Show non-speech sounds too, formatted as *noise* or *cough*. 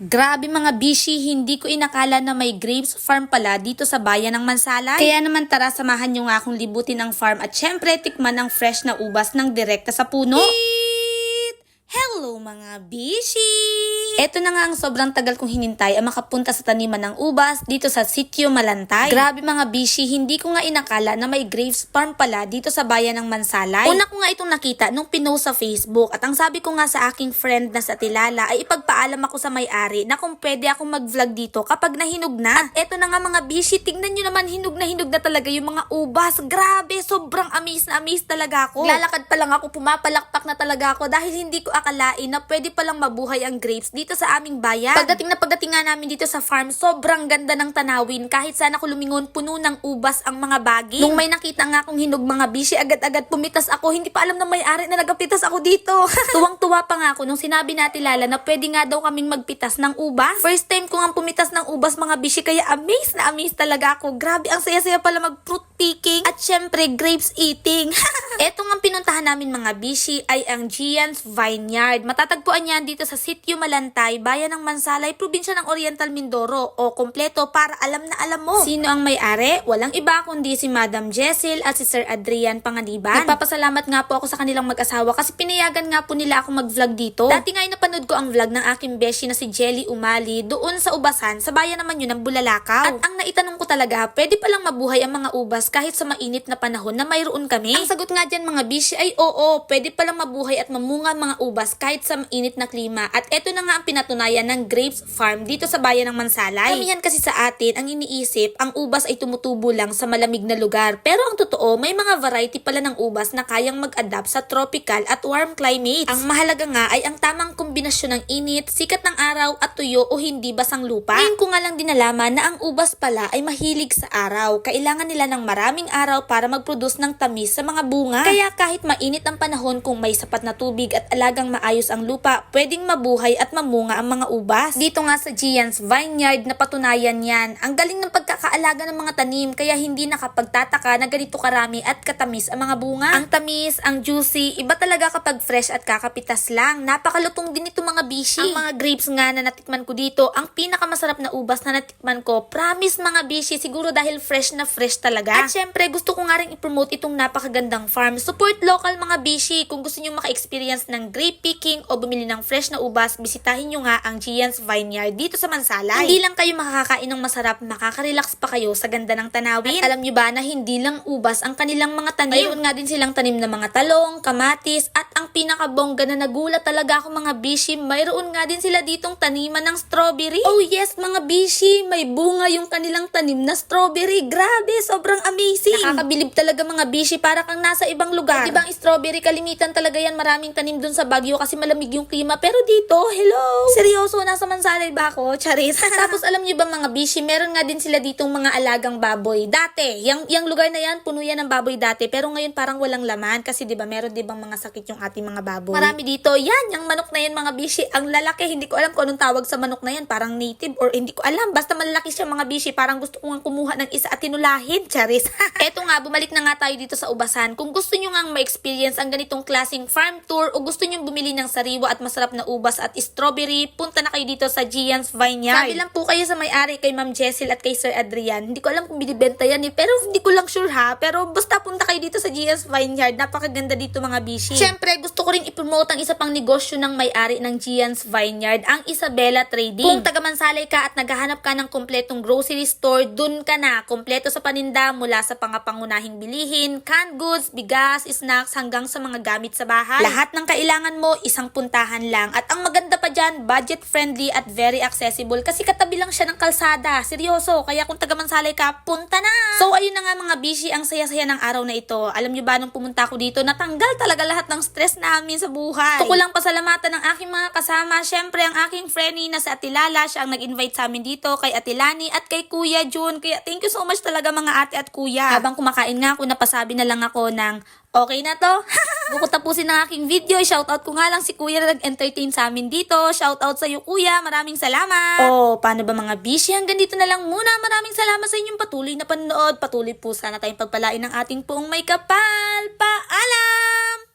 Grabe mga bishi, hindi ko inakala na may grapes farm pala dito sa bayan ng Mansalay. Kaya naman tara, samahan nyo nga akong libutin ang farm at syempre tikman ng fresh na ubas ng direkta sa puno. Eat! Hello mga bishi! Ito na nga ang sobrang tagal kong hinintay ang makapunta sa taniman ng ubas dito sa Sitio Malantay. Grabe mga bishi, hindi ko nga inakala na may grapes farm pala dito sa bayan ng Mansalay. Una ko nga itong nakita nung pinost sa Facebook at ang sabi ko nga sa aking friend na sa Tilala ay ipagpaalam ako sa may-ari na kung pwede akong mag-vlog dito kapag nahinog na. At eto na nga mga bishi, tingnan nyo naman hinog na hinog na talaga yung mga ubas. Grabe, sobrang amaze na amaze talaga ako. Lalakad pa lang ako, pumapalakpak na talaga ako dahil hindi ko akalain na pwede palang mabuhay ang grapes dito sa aming bayan. Pagdating na pagdating nga namin dito sa farm, sobrang ganda ng tanawin. Kahit sana ako lumingon, puno ng ubas ang mga bagi. Nung may nakita nga akong hinog mga bishi, agad-agad pumitas ako. Hindi pa alam na may-ari na nagapitas ako dito. *laughs* Tuwang-tuwa pa nga ako nung sinabi natin Lala na pwede nga daw kaming magpitas ng ubas. First time ko nga pumitas ng ubas mga bishi, kaya amazed na amazed talaga ako. Grabe, ang saya-saya pala mag-fruit picking at syempre grapes eating. *laughs* Eto nga pinuntahan namin mga bishi ay ang Gian's Vineyard. Matatagpuan yan dito sa Sitio Malantay, bayan ng Mansalay, probinsya ng Oriental Mindoro o kompleto para alam na alam mo. Sino ang may-ari? Walang iba kundi si Madam Jessel at si Sir Adrian Panganiban. Nagpapasalamat nga po ako sa kanilang mag-asawa kasi pinayagan nga po nila ako mag-vlog dito. Dati nga ay napanood ko ang vlog ng aking beshi na si Jelly Umali doon sa Ubasan, sa bayan naman yun ng Bulalakaw. At ang naitanong ko talaga, pwede palang mabuhay ang mga ubas kahit sa mainit na panahon na mayroon kami? Ang sagot nga dyan mga bishi ay oo, pwede palang mabuhay at mamunga mga ubas kahit sa mainit na klima. At eto na nga ang pinatunayan ng Grapes Farm dito sa bayan ng Mansalay. Kamihan kasi sa atin, ang iniisip, ang ubas ay tumutubo lang sa malamig na lugar. Pero ang totoo, may mga variety pala ng ubas na kayang mag-adapt sa tropical at warm climates. Ang mahalaga nga ay ang tamang kombinasyon ng init, sikat ng araw at tuyo o hindi basang lupa. Ngayon ko nga lang din nalaman na ang ubas pala ay mahilig sa araw. Kailangan nila ng maraming araw para mag-produce ng tamis sa mga bunga. Kaya kahit mainit ang panahon kung may sapat na tubig at alagang maayos ang lupa, pwedeng mabuhay at mamunga ang mga ubas. Dito nga sa Gian's Vineyard na patunayan yan. Ang galing ng pagkakaalaga ng mga tanim kaya hindi nakapagtataka na ganito karami at katamis ang mga bunga. Ang tamis, ang juicy, iba talaga kapag fresh at kakapitas lang. Napakalutong din ito mga bishi. Ang mga grapes nga na natikman ko dito, ang pinakamasarap na ubas na natikman ko, promise mga bishi, siguro dahil fresh na fresh talaga. At syempre, gusto ko nga rin i-promote itong napakagandang farm. Support local mga bishi. Kung gusto nyo maka-experience ng grape picking o bumili ng fresh na ubas, bisitahin nyo nga ang Gian's Vineyard dito sa Mansalay. Hindi lang kayo makakakain ng masarap, makaka-relax pa kayo sa ganda ng tanawin. At alam nyo ba na hindi lang ubas ang kanilang mga tanim? Mayroon nga din silang tanim na mga talong, kamatis, at ang pinakabongga na nagulat talaga ako mga bishi, mayroon nga din sila ditong taniman ng strawberry. Oh yes, mga bishi, may bunga yung kanilang tanim na strawberry. Grabe, sobrang amazing. Nakakabilib talaga mga bishi, para kang nasa ibang lugar. At ibang strawberry, kalimitan talaga yan, maraming tanim dun sa Baguio kasi malamig yung klima. Pero dito, hello! Seryoso, nasa Mansalay ba ako? Charis. *laughs* Tapos alam niyo ba mga bishi, meron nga din sila ditong mga alagang baboy. Dati, yung, yung lugar na yan, puno yan ng baboy dati. Pero ngayon parang walang laman kasi 'di ba meron 'di bang mga sakit yung ating mga baboy. Marami dito. Yan, yung manok na yan mga bishi, ang lalaki. Hindi ko alam kung anong tawag sa manok na yan. Parang native or hindi ko alam. Basta malalaki siya mga bishi. Parang gusto ko nga kumuha ng isa at tinulahin. Charis. *laughs* Eto nga, bumalik na nga tayo dito sa Ubasan. Kung gusto nyo nga ma-experience ang ganitong klaseng farm tour o gusto nyo bumili ng sariwa at masarap na ubas at strawberry, punta na kayo dito sa Gian's Vineyard. Sabi lang po kayo sa may-ari kay Ma'am Jessel at kay Sir Adrian. Hindi ko alam kung binibenta yan eh, pero hindi ko lang sure ha. Pero basta punta kayo dito sa Gian's Vineyard. Napakaganda dito mga bishi. Siyempre, gusto ko rin ipromote ang isa pang negosyo ng may-ari ng Gian's Vineyard, ang Isabella Trading. Kung taga Mansalay ka at naghahanap ka ng kompletong grocery store, dun ka na. Kompleto sa paninda mula sa pangapangunahing bilihin, canned goods, bigas, snacks, hanggang sa mga gamit sa bahay. Lahat ng kailangan mo, isang puntahan lang. At ang maganda pa dyan, budget friendly at very accessible kasi katabi lang siya ng kalsada. Seryoso, kaya kung taga Mansalay ka, punta na! So ayun na nga mga bishi, ang saya-saya ng araw na ito. Alam nyo ba nung pumunta ako dito, natanggal talaga lahat ng stress namin sa buhay. Gusto ko lang pasalamatan ng aking mga kasama. Syempre, ang aking friendly na si Atilala, siya ang nag-invite sa amin dito, kay Atilani at kay Kuya Jun. Kaya thank you so much talaga mga ate at kuya. Habang kumakain nga ako, napasabi na lang ako ng Okay na to? *laughs* Buko tapusin ng aking video. Shoutout ko nga lang si Kuya na nag-entertain sa amin dito. Shoutout sa iyo Kuya. Maraming salamat. Oh, paano ba mga bishi? Hanggang dito na lang muna. Maraming salamat sa inyong patuloy na panonood. Patuloy po sana tayong pagpalain ng ating poong may kapal. Paalam!